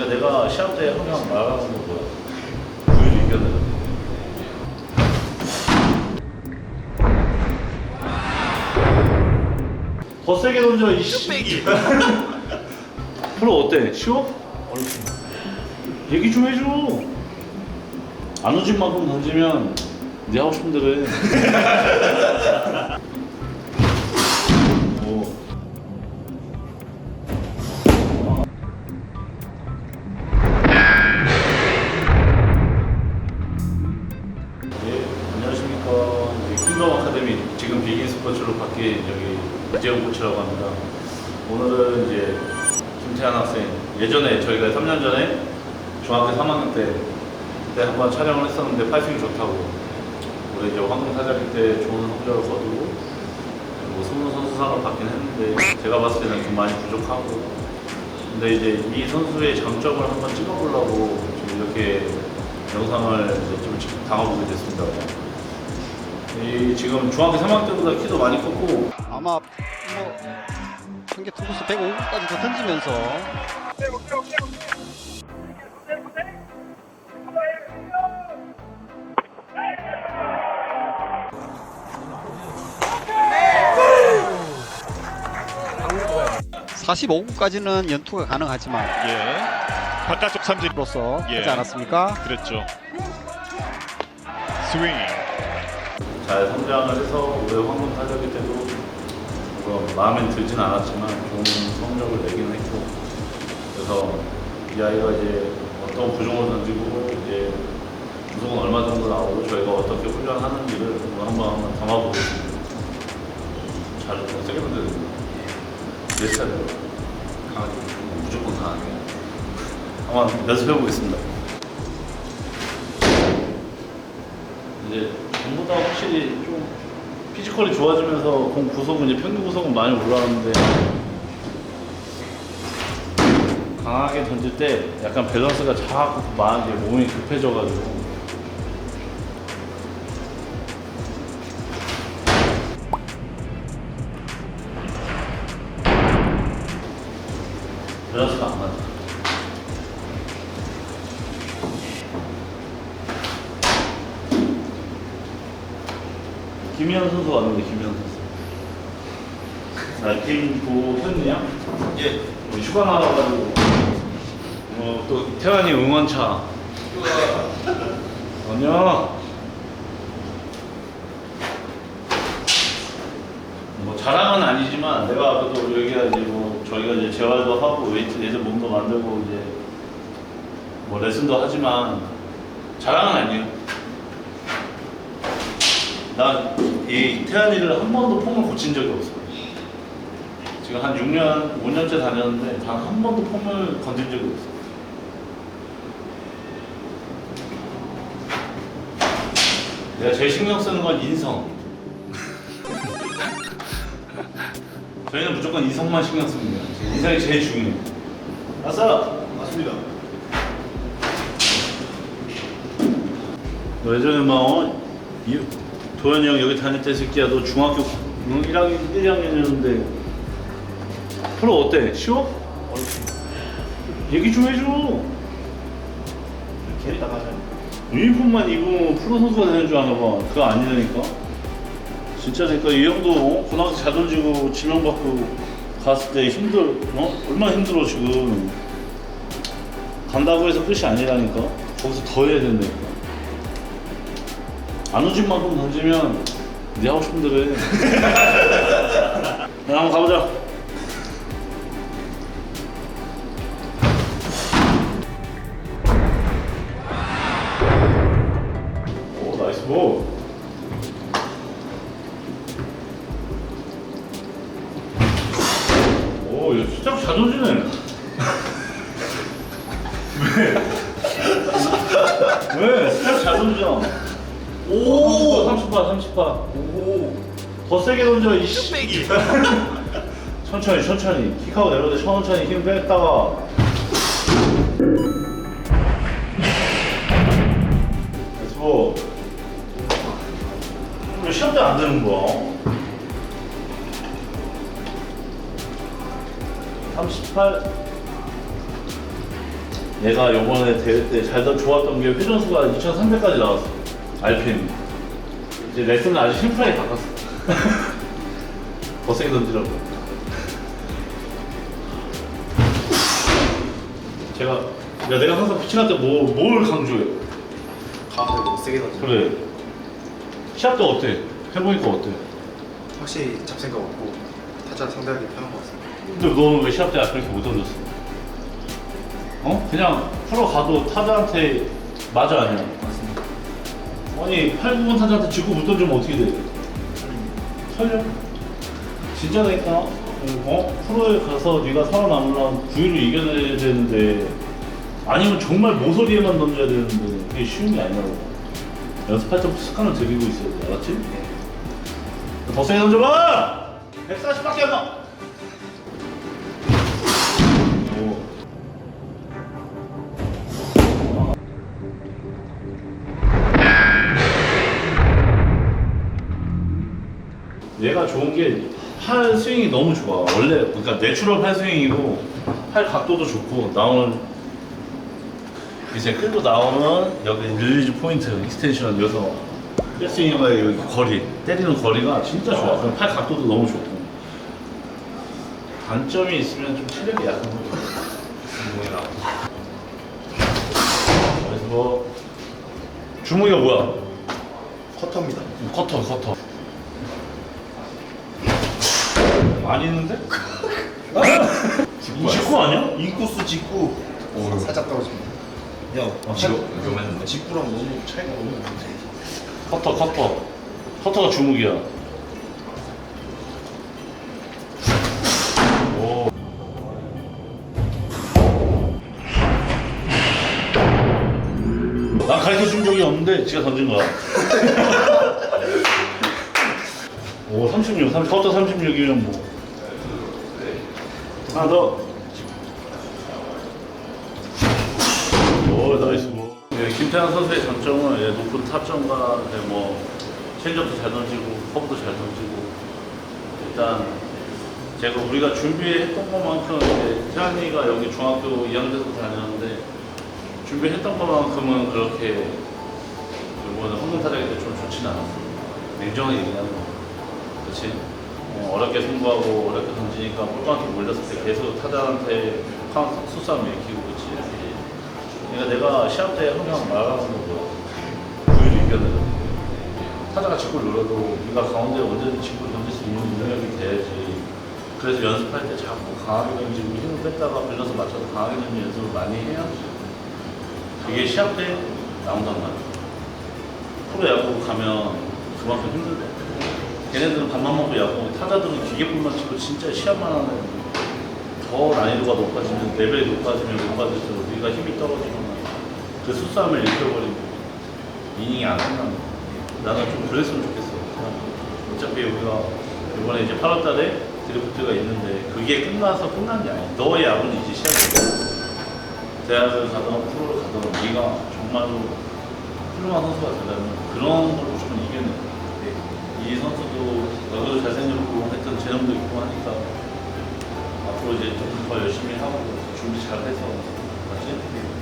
그러니까 내가 시합 때 항상 말하는 거 뭐야? 구유도 이겨내는 더 세게 던져 이씨 프로 어때? 쉬워? 어렵습니다 얘기 좀 해줘 안 오진 만큼 던지면 네 하고 싶은 대로 해 비긴 스포츠로 바뀐 여기 이재훈 코치라고 합니다. 오늘은 이제 김태환 학생 예전에 저희가 3년 전에 중학교 3학년 때 그때 한번 촬영을 했었는데 팔승이 좋다고 올해 이제 황금 타자기 때 좋은 성적을 거두고 뭐 스무 선수상을 받긴 했는데 제가 봤을 때는 좀 많이 부족하고 근데 이제 이 선수의 장점을 한번 찍어보려고 지금 이렇게 영상을 이제 좀 지- 담아보게 됐습니다. 이 지금 중학교 3학년 때보다 키도 많이 컸고 아마 뭐 한개 투구수 105까지 더 던지면서 45구까지는 연투가 가능하지만 예. 바깥쪽 삼진. 로서 예. 하지 않았습니까? 그랬죠. 스윙. 잘 성장을 해서 올해 황금 타자기 때도 뭐 마음에 들진 않았지만 좋은 성적을 내긴 했고 그래서 이 아이가 이제 어떤 구종을 던지고 이제 구속은 얼마 정도 나오고 저희가 어떻게 훈련하는지를 뭐 한번 한번 담아보겠습니다. 잘 세게 던져야 내 스타일대로 강하게 무조건 강하게 한번 연습해 보겠습니다. 이제 전보다 확실히 좀 피지컬이 좋아지면서 공 구속은 이제 평균 구속은 많이 올라왔는데 강하게 던질 때 약간 밸런스가 자꾸 많이 몸이 급해져가지고 김현 선수 왔는데 김현 선수. 나 김보현이야? 예. 우리 휴가 나와가지고 어, 또 태환이 응원차. 안녕. 뭐 자랑은 아니지만 내가 그래도 여기가 이제 뭐 저희가 이제 재활도 하고 웨이트 내서 몸도 만들고 이제 뭐 레슨도 하지만 자랑은 아니에요. 난 이 태안이를 한 번도 폼을 고친 적이 없어. 지금 한 6년, 5년째 다녔는데 단 한 번도 폼을 건든 적이 없어. 내가 제일 신경 쓰는 건 인성. 저희는 무조건 이성만 신경 씁니다. 인성이 제일 중요해요. 아싸! 맞습니다. 너 예전에 막 어? 이- 도현이 형 여기 다닐 때 새끼야 너 중학교 응? 1학년 1학년이었는데 프로 어때? 쉬워? 어렵습니다. 얘기 좀 해줘. 이렇게 했다가 유니폼만 입으면 프로 선수가 되는 줄 아나 봐. 그거 아니라니까. 진짜 그러니까 이 형도 어? 고등학교 잘 던지고 지명받고 갔을 때 힘들 어? 얼마나 힘들어 지금. 간다고 해서 끝이 아니라니까. 거기서 더 해야 된다니까. 안 오진 만큼 던지면 네 하고 싶은 대로 해. 야, 한번 가보자. 오, 나이스 볼. 오, 이거 진짜 잘 던지네. 왜? 왜? 진짜 잘 던져. 오! 30파, 30파. 오. 더 세게 던져, 이씨. 천천히, 천천히. 킥하고 내려올 때 천천히 힘 뺐다가. 렛츠고. 왜 시험 때안 되는 거야? 38. 얘가 요번에 대회 때 잘 좋았던 게 회전수가 2,300까지 나왔어. RPM. 이제 레슨은 아주 심플하게 바꿨어. 더 세게 던지라고. 제가, 야, 내가 항상 피칭할 때 뭐, 뭘 강조해? 가운데 너무 세게 던져. 그래. 시합 때 어때? 해보니까 어때? 확실히 잡생각 없고 타자 상대하기 편한 것 같습니다. 근데 너는 왜 시합 때 그렇게 못 던졌어? 어? 그냥 프로 가도 타자한테 맞아 아니야? 아니 8, 9번 타자한테 직구 못 던지면 어떻게 돼? 설려? 진짜 그러니까 어? 프로에 가서 네가 살아남으려면 9위를 이겨내야 되는데 아니면 정말 모서리에만 던져야 되는데 그게 쉬운 게 아니라고 연습할 때부터 습관을 들이고 있어야 돼 알았지? 더 세게 던져봐! 140밖에 안 나! 얘가 좋은 게 팔 스윙이 너무 좋아. 원래 그러니까 내추럴 팔 스윙이고 팔 각도도 좋고 나오는 이제 끌고 나오는 여기 릴리즈 포인트 익스텐션 여기서 백스윙과 여기 거리 때리는 거리가 진짜 좋아. 그럼 팔 각도도 너무 좋고 단점이 있으면 좀 체력이 약한 거죠. 주먹이랑. 그래서 뭐 주먹이가 뭐야? 커터입니다. 커터 커터 있는데? 이 직구 아니야? 인코스 직구 살짝 떨어집니다. 야, 아, 지금 위험했는데. 직구랑 너무 차이가 너무 많은데. 커터 커터 커터가 주먹이야 오. 난 가르쳐 준 적이 없는데 지가 던진 거야 오 36, 30, 커터 36이면 뭐 하나 더 오, 나이스 뭐. 네, 김태환 선수의 장점은 예, 높은 타점과 예, 뭐 체인지업도 잘 던지고 커브도 잘 던지고 일단 제가 우리가 준비했던 것만큼 이제 태환이가 여기 중학교 2학년 때부터 다녔는데 준비했던 것만큼은 그렇게 이번에 홈런 타자기 때좀 좋지는 않았어요. 냉정하게 얘기하는 거. 그렇지? 어, 어렵게 승부하고 어렵게 던지니까 볼까한테 몰렸을 때 계속 타자한테 카운트 수싸움 일으키고 그렇지? 그러니까 내가 시합 때 항상 말하는 거 뭐야? 구위를 이겨내자. 타자가 직구를 눌러도 네가 가운데 언제든 직구를 던질 수 있는 능력이 돼야지. 그래서 연습할 때 자꾸 강하게 던지고 힘을 뺐다가 빌려서 맞춰서 강하게 던지는 연습을 많이 해야 그게 시합 때 나온단 말이야. 프로 야구 가면 그만큼 힘들대. 걔네들은 밥만 먹고 야구, 타자들은 기계뿐만 치고 진짜 시합만 하는. 더 난이도가 높아지면 레벨이 높아지면 높아질수록 우리가 힘이 떨어지거나 그 수싸움을 일으켜버리면 이닝이 안 끝나는 거야. 나는 좀 그랬으면 좋겠어. 어차피 우리가 이번에 이제 8월달에 드래프트가 있는데 그게 끝나서 끝난 게 아니야. 너의 야구는 이제 시작이야. 대학을 가든 프로를 가든 네가 정말로 훌륭한 선수가 되려면 그런 걸 무조건 이겨내. 이 선수도 얼굴도 잘생겼고 하여튼 재능도 있고 하니까 앞으로 이제 좀 더 열심히 하고 준비 잘 해서 맞지?